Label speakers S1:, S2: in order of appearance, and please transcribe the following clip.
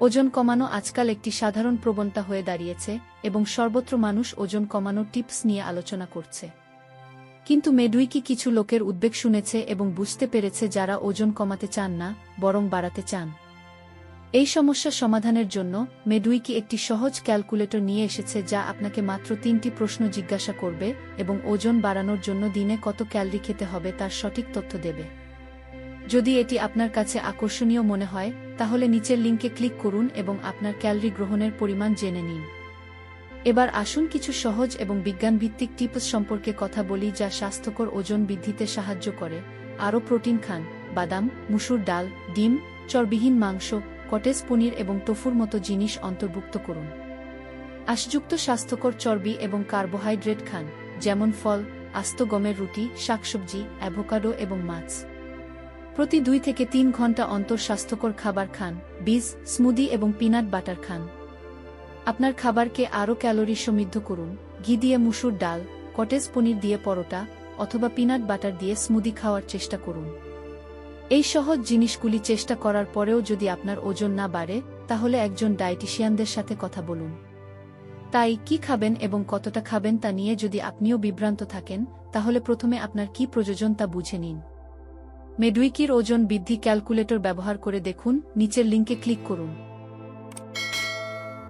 S1: ওজন কমানো আজকাল একটি সাধারণ প্রবণতা হয়ে দাঁড়িয়েছে এবং সর্বত্র মানুষ ওজন কমানোর টিপস নিয়ে আলোচনা করছে। কিন্তু মেডুইকি কিছু লোকের উদ্বেগ শুনেছে এবং বুঝতে পেরেছে যারা ওজন কমাতে চান না, বরং বাড়াতে চান। এই সমস্যা সমাধানের জন্য মেডুইকি একটি সহজ ক্যালকুলেটর নিয়ে এসেছে যা আপনাকে মাত্র তিনটি প্রশ্ন জিজ্ঞাসা করবে এবং ওজন বাড়ানোর জন্য দিনে কত ক্যালরি খেতে হবে তার সঠিক তথ্য দেবে। যদি এটি আপনার কাছে আকর্ষণীয় মনে হয়, তাহলে নিচের লিঙ্কে ক্লিক করুন এবং আপনার ক্যালরি গ্রহণের পরিমাণ জেনে নিন। এবার আসুন কিছু সহজ এবং বিজ্ঞানভিত্তিক টিপস সম্পর্কে কথা বলি যা স্বাস্থ্যকর ওজন বৃদ্ধিতে সাহায্য করে। আরও প্রোটিন খান, বাদাম, মুসুর ডাল, ডিম, চর্বিহীন মাংস, কটেজ পনির এবং টফুর মতো জিনিস অন্তর্ভুক্ত করুন। আশযুক্ত স্বাস্থ্যকর চর্বি এবং কার্বোহাইড্রেট খান, যেমন ফল, আস্ত গমের রুটি, শাকসবজি, অ্যাভোকাডো এবং মাছ। প্রতি দুই থেকে তিন ঘণ্টা অন্তর স্বাস্থ্যকর খাবার খান, বীজ, স্মুদি এবং পিনাট বাটার খান। আপনার খাবারকে আরও ক্যালোরি সমৃদ্ধ করুন। ঘি দিয়ে মুসুর ডাল, কটেজ পনির দিয়ে পরোটা অথবা পিনাট বাটার দিয়ে স্মুদি খাওয়ার চেষ্টা করুন। এই সহজ জিনিসগুলি চেষ্টা করার পরেও যদি আপনার ওজন না বাড়ে, তাহলে একজন ডায়েটিশিয়ানদের সাথে কথা বলুন। তাই কি খাবেন এবং কতটা খাবেন তা নিয়ে যদি আপনিও বিভ্রান্ত থাকেন, তাহলে প্রথমে আপনার কি প্রয়োজন তা বুঝে নিন। মেডুইকির ওজন বৃদ্ধি ক্যালকুলেটর ব্যবহার করে দেখুন নিচের লিঙ্কে ক্লিক করুন।